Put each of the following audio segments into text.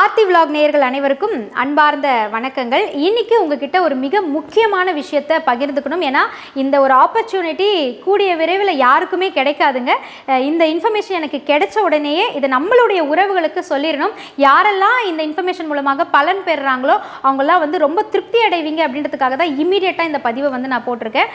Aarthi vlog நேயர்கள் அனைவருக்கும் அன்பார்ந்த வணக்கங்கள். இன்னைக்கு உங்ககிட்ட ஒரு மிக முக்கியமான விஷயத்தை பகிர்ந்துக்கணும். ஏன்னா இந்த ஒரு ஆப்பர்ச்சுனிட்டி கூடிய விரைவில் யாருக்குமே கிடைக்காதுங்க. இந்த இன்ஃபர்மேஷன் எனக்கு கிடைச்ச உடனேயே இதை நம்மளுடைய உறவுகளுக்கு சொல்லிடணும். யாரெல்லாம் இந்த இன்ஃபர்மேஷன் மூலமாக பலன் பெறுறாங்களோ அவங்கெல்லாம் வந்து ரொம்ப திருப்தி அடைவீங்க அப்படின்றதுக்காக தான் இமீடியட்டாக இந்த பதிவை வந்து நான் போட்டிருக்கேன்.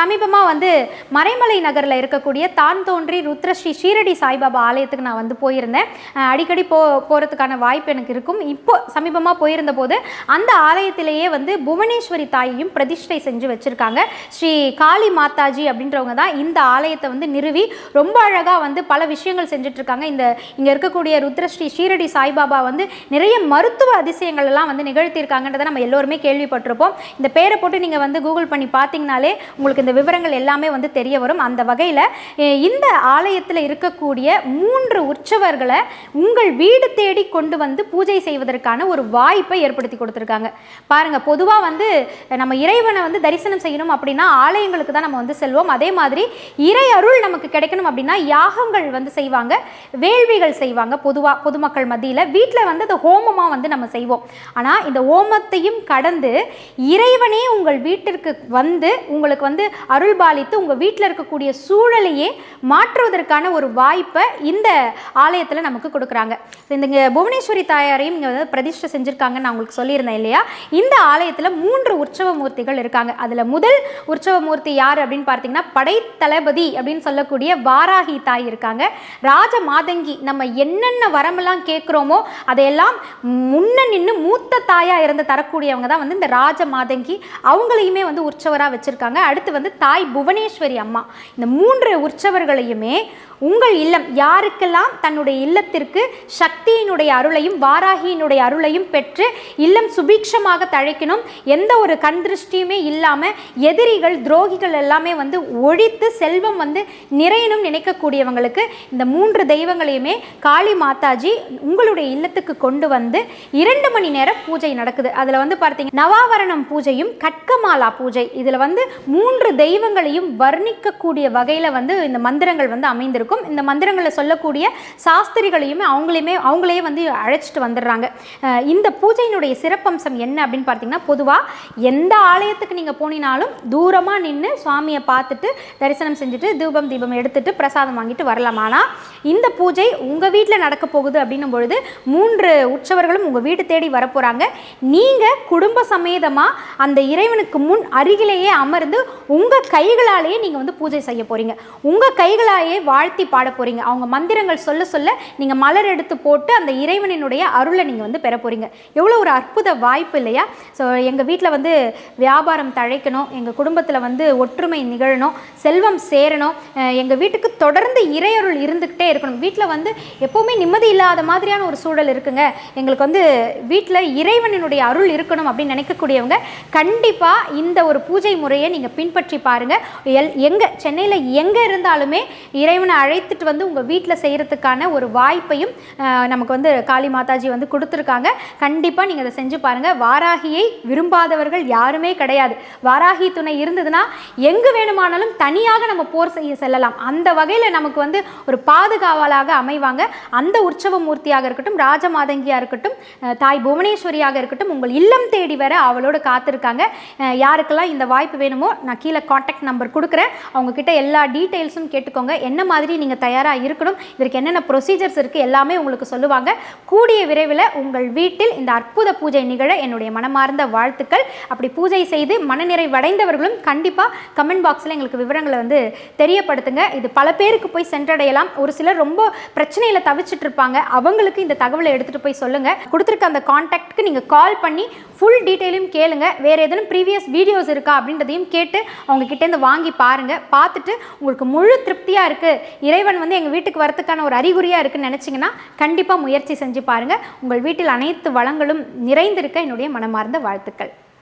சமீபமாக வந்து மறைமலை நகரில் இருக்கக்கூடிய தான் தோன்றி ருத்ரஸ்ரீ ஷீரடி சாய்பாபா ஆலயத்துக்கு நான் வந்து போயிருந்தேன். அடிக்கடி போ போகிறதுக்கான வாய்ப்பு எனக்கு இருக்கும். இப்போ சமீபமாக போயிருந்த போது அந்த ஆலயத்திலேயே வந்து புவனேஸ்வரி தாயையும் பிரதிஷ்டை செஞ்சு வச்சுருக்காங்க. ஸ்ரீ காளி மாதாஜி அப்படின்றவங்க தான் இந்த ஆலயத்தை வந்து நிறுவி ரொம்ப அழகாக வந்து பல விஷயங்கள் செஞ்சுட்டு இருக்காங்க இந்த இங்கே இருக்கக்கூடிய ருத்ரஸ்ரீ ஷீரடி சாய்பாபா வந்து நிறைய மருத்துவ அதிசயங்கள் எல்லாம் வந்து நிகழ்த்தியிருக்காங்கன்றதை நம்ம எல்லோருமே கேள்விப்பட்டிருப்போம். இந்த பேரை போட்டு நீங்கள் வந்து கூகுள் பண்ணி பார்த்தீங்கனாலே உங்களுக்கு இந்த விவரங்கள் எல்லாமே வந்து தெரிய வரும். அந்த வகையில் இந்த ஆலயத்தில் இருக்கக்கூடிய மூன்று உற்சவர்களை உங்கள் வீடு தேடி கொண்டு வந்து பூஜை செய்வதற்கான ஒரு வாய்ப்பை ஏற்படுத்தி கொடுத்துருக்காங்க. பாருங்க பொதுவாக வந்து நம்ம இறைவனை வந்து தரிசனம் செய்யணும் அப்படின்னா ஆலயங்களுக்கு தான் நம்ம வந்து செல்வோம். அதே மாதிரி இறை அருள் நமக்கு கிடைக்கணும் அப்படின்னா யாகங்கள் வந்து செய்வாங்க வேள்விகள் செய்வாங்க பொதுவாக பொதுமக்கள் மத்தியில். வீட்டில் வந்து அந்த ஹோமமாக வந்து நம்ம செய்வோம். ஆனால் இந்த ஹோமத்தையும் கடந்து இறைவனே உங்கள் வீட்டிற்கு வந்து உங்களுக்கு வந்து அருள் பாலித்து உங்கள் வீட்டில் இருக்கக்கூடிய சூழலையே மாற்றுவதற்கான ஒரு வாய்ப்பை இந்த ஆலயத்தில் நமக்கு கொடுக்குறாங்க. இந்த புவனேஸ்வரி தாயாரையும் இங்கே வந்து பிரதிஷ்டை செஞ்சுருக்காங்கன்னு நான் உங்களுக்கு சொல்லியிருந்தேன் இல்லையா? இந்த ஆலயத்தில் மூன்று உற்சவ மூர்த்திகள் இருக்காங்க. அதில் முதல் உற்சவ மூர்த்தி யார் அப்படின்னு பார்த்தீங்கன்னா படைத்தளபதி அப்படின்னு சொல்லக்கூடிய வாராகி தாய் இருக்காங்க. ராஜ மாதங்கி நம்ம என்னென்ன வரமெல்லாம் கேட்குறோமோ அதையெல்லாம் முன்ன நின்று மூத்த தாயாக இருந்து தரக்கூடியவங்க தான் வந்து இந்த ராஜ மாதங்கி அவங்களையுமே வந்து உற்சவராக வச்சுருக்காங்க. அடுத்து வந்து தாய் புவனேஸ்வரி அம்மா. இந்த மூன்று உற்சவர்களையுமே உங்கள் இல்லம் யாருக்கெல்லாம் தன்னுடைய இல்லத்திற்கு சக்தியினுடைய அருளையும் வாராகியினுடைய அருளையும் பெற்று இல்லம் சுபீட்சமாக தழைக்கணும் எந்த ஒரு கண் திருஷ்டியுமே இல்லாமல் எதிரிகள் துரோகிகள் எல்லாமே வந்து ஒழித்து செல்வம் வந்து நிறையணும் நினைக்கக்கூடியவங்களுக்கு இந்த மூன்று தெய்வங்களையுமே காளி மாதாஜி உங்களுடைய இல்லத்துக்கு கொண்டு வந்து இரண்டு மணி நேரம் பூஜை நடக்குது. அதில் வந்து பார்த்தீங்க நவாவரணம் பூஜையும் கட்கமாலா பூஜை. இதில் வந்து மூன்று தெய்வங்களையும் வர்ணிக்கக்கூடிய வகையில் வந்து இந்த மந்திரங்கள் வந்து அமைந்திருக்கும். இந்த மந்திரங்களை சொல்லக்கூடிய சாஸ்திரிகளையுமே அவங்களையுமே அவங்களே வந்து அழைச்சிட்டு வந்துடுறாங்க. இந்த பூஜையினுடைய சிறப்பம்சம் என்ன அப்படின்னு பார்த்தீங்கன்னா பொதுவாக எந்த ஆலயத்துக்கு நீங்கள் போனினாலும் தூரமாக நின்று சுவாமியை பார்த்துட்டு தரிசனம் செஞ்சுட்டு தூபம் தீபம் எடுத்துட்டு பிரசாதம் வாங்கிட்டு வரலாம். ஆனால் இந்த பூஜை உங்கள் வீட்டில் நடக்க போகுது அப்படின்னும் பொழுது மூன்று உற்சவர்களும் உங்கள் வீடு தேடி வரப்போகிறாங்க நீங்கள் குடும்ப சமேதமாக அந்த இறைவனுக்கு முன் அருகிலேயே அமர்ந்து உங்கள் கைகளாலேயே நீங்கள் வந்து பூஜை செய்ய போகிறீங்க உங்கள் கைகளாலேயே வாழ்த்தி பாட போகிறீங்க அவங்க மந்திரங்கள் சொல்ல சொல்ல நீங்கள் மலர் எடுத்து போட்டு அந்த இறைவனினுடைய அருளை நீங்கள் வந்து பெற போகிறீங்க எவ்வளோ ஒரு அற்புத வாய்ப்பு இல்லையா? ஸோ எங்கள் வீட்டில் வந்து வியாபாரம் தழைக்கணும் எங்கள் குடும்பத்தில் வந்து ஒற்றுமை நிகழணும் செல்வம் சேரணும் எங்கள் வீட்டுக்கு தொடர்ந்து இறையருள் இருந்துக்கிட்டே இருக்கணும். வீட்டில் வந்து எப்போவுமே நிம்மதி இல்லாத மாதிரியான ஒரு சூழல் இருக்குங்க. எங்களுக்கு வந்து வீட்டில் இறைவனினுடைய அருள் இருக்கணும் அப்படின்னு நினைக்கக்கூடியவங்க கண்டிப்பாக இந்த ஒரு பூஜை முறையை நீங்கள் பின்பற்றி பாருங்கள் எல் எங்கே சென்னையில் எங்கே இருந்தாலுமே இறைவனை அழைத்துட்டு வந்து உங்கள் வீட்டில் செய்கிறதுக்கான ஒரு வாய்ப்பையும் நமக்கு வந்து காளி மாதாஜி வந்து கொடுத்துருக்காங்க. கண்டிப்பாக நீங்கள் அதை செஞ்சு பாருங்கள் வாராகியை விரும்பாதவர்கள் யாருமே கிடையாது. வாராகி துணை இருந்ததுன்னா எங்கு வேணுமானாலும் தனியாக நம்ம போர் செய்ய செல்லலாம். அந்த வகையில் நமக்கு வந்து ஒரு பாதுகாவலாக அமைவாங்க. அந்த உற்சவ மூர்த்தியாக இருக்கட்டும் ராஜமாதங்கியாக இருக்கட்டும் தாய் புவனேஸ்வரியாக இருக்கட்டும் உங்கள் இல்லம் தேடி வர அவளோடு காத்திருக்காங்க. யாருக்கெல்லாம் இந்த வாய்ப்பு வேணுமோ நான் கீழே காண்டாக்ட் நம்பர் கொடுக்குறேன். அவங்க கிட்ட எல்லா டீட்டெயில்ஸும் கேட்டுக்கோங்க. என்ன மாதிரி நீங்கள் தயாராக இருக்கணும்? இதற்கு என்னென்ன ப்ரொசீஜர்ஸ் இருக்குது எல்லாமே உங்களுக்கு சொல்லுவாங்க. கூடிய விரைவில் உங்கள் வீட்டில் இந்த அற்புத பூஜை நிகழ என்னுடைய மனமார்ந்த வாழ்த்துக்கள். அப்படி பூஜை செய்து மனநிறைவடைந்தவர்களும் கண்டிப்பாக கமெண்ட் பாக்ஸில் எங்களுக்கு விவரங்களை வந்து தெரியப்படுத்துங்க. இது பல பேருக்கு போய் சென்றடையலாம். ஒரு சிலர் ரொம்ப பிரச்சனையில் தவிச்சிட்டு இருப்பாங்க. அவங்களுக்கு இந்த தகவலை எடுத்துகிட்டு போய் சொல்லுங்கள் கொடுத்துருக்க அந்த காண்டாக்ட்க்கு நீங்கள் கால் பண்ணி ஃபுல் டீட்டெயிலையும் கேளுங்க. வேறு ஏதேனும் ப்ரீவியஸ் வீடியோஸ் இருக்கா அப்படின்றதையும் கேட்டு அவங்க கிட்டேருந்து வாங்கி பாருங்கள் பார்த்துட்டு உங்களுக்கு முழு திருப்தியாக இருக்குது இறைவன் வந்து எங்கள் வீட்டுக்கு வரத்துக்கான ஒரு அறிகுறியாக இருக்குன்னு நினச்சிங்கன்னா கண்டிப்பாக முயற்சி செஞ்சு பாருங்கள் உங்கள் வீட்டில் அனைத்து வளங்களும் நிறைந்திருக்க என்னுடைய மனமார்ந்த வாழ்த்துக்கள்.